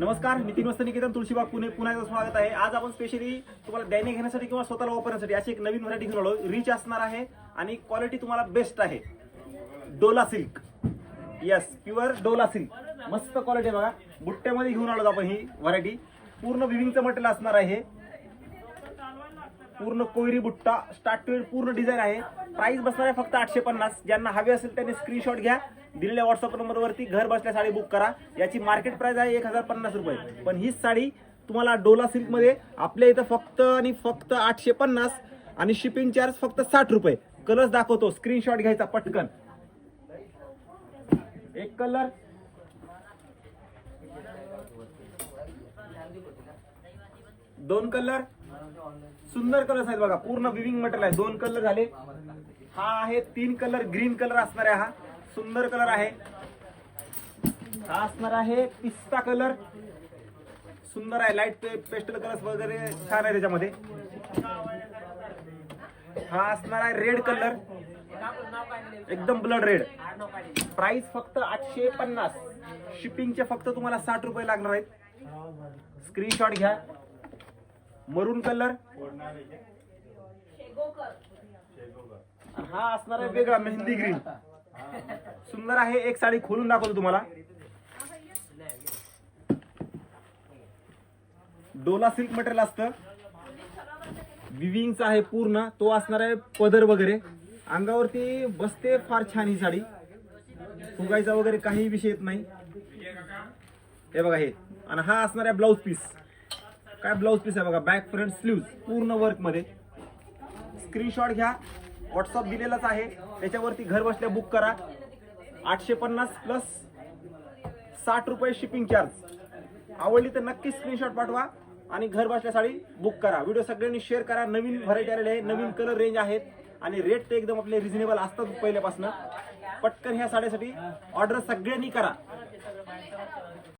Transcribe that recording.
नमस्कार नितीन वस्त निकेतन तुळशीबाग पुणे पुन्हा एकदा स्वागत आहे. आज आपण स्पेशली तुम्हाला दैनिक घेण्यासाठी किंवा स्वतःला वापरण्यासाठी अशी एक नवीन व्हरायटी घेऊन आलो. रिच असणार आहे आणि क्वालिटी तुम्हाला बेस्ट आहे. Dola silk yes pure Dola silk मस्त क्वालिटी बघा. बुट्ट्यामध्ये घेऊन आलो आपण ही व्हरायटी पूर्ण विविंगचं मटेरियल असणार आहे. पूर्ण कोयरी बुट्टा स्टार्ट टू पूर्ण डिझाईन आहे. प्राइस बसणार आहे फक्त आठशे पन्नास. ज्यांना हवे असेल त्यांनी स्क्रीनशॉट घ्या. दिलेल्या व्हॉट्सअप नंबरवरती घर बसल्या साडी बुक करा. याची मार्केट प्राइस आहे एक हजार पन्नास रुपये. पण हीच साडी तुम्हाला डोला सिल्कमध्ये आपल्या इथं फक्त आणि फक्त आठशे पन्नास आणि शिपिंग चार्ज फक्त साठ रुपये. कलर्स दाखवतो. स्क्रीनशॉट घ्यायचा पटकन. एक कलर दोन कलर सुंदर कलर्स आहेत बघा. पूर्ण विविंग मटेरियल आहे. दोन कलर झाले. हा आहे तीन कलर ग्रीन कलर असणार आहे हा. सुंदर कलर आहे. हा असणार आहे पिस्ता कलर सुंदर आहे. लाइट पेस्टल कलर्स वगैरे छान आहे त्याच्यामध्ये. हा असणार आहे रेड कलर एकदम ब्लड रेड प्राइस फक्त आठशे पन्नास. शिपिंगचे फक्त तुम्हाला साठ रुपये लागणार आहेत. स्क्रीनशॉट घ्या. मरून कलर? हा असणार आहे वेगळा मेहंदी ग्रीन सुंदर आहे एक साडी खोलून दाखवतो तुम्हाला. डोला सिल्क मटेरियल असतं. विविंगचा आहे पूर्ण तो असणार आहे पदर वगैरे. अंगावरती बसते फार छान ही साडी. फुगायचा वगैरे काही विषय येत नाही. हे बघा हे. आणि हा असणार आहे ब्लाऊज पीस. काय ब्लाऊज पीस आहे बघा बॅक फ्रंट स्लीव्ह पूर्ण वर्कमध्ये. स्क्रीनशॉट घ्या. व्हॉट्सअप दिलेलाच आहे. त्याच्यावरती घर बसल्या बुक करा. आठशे पन्नास प्लस साठ रुपये शिपिंग चार्ज आवडली तर नक्की स्क्रीनशॉट पाठवा आणि घर बसल्या साडी बुक करा. व्हिडिओ सगळ्यांनी शेअर करा. नवीन व्हरायटी आलेली आहे नवीन कलर रेंज आहेत आणि रेट ते एकदम आपले रिझनेबल असतात पहिल्यापासून. पटकन ह्या साड्यासाठी ऑर्डर सगळ्यांनी करा.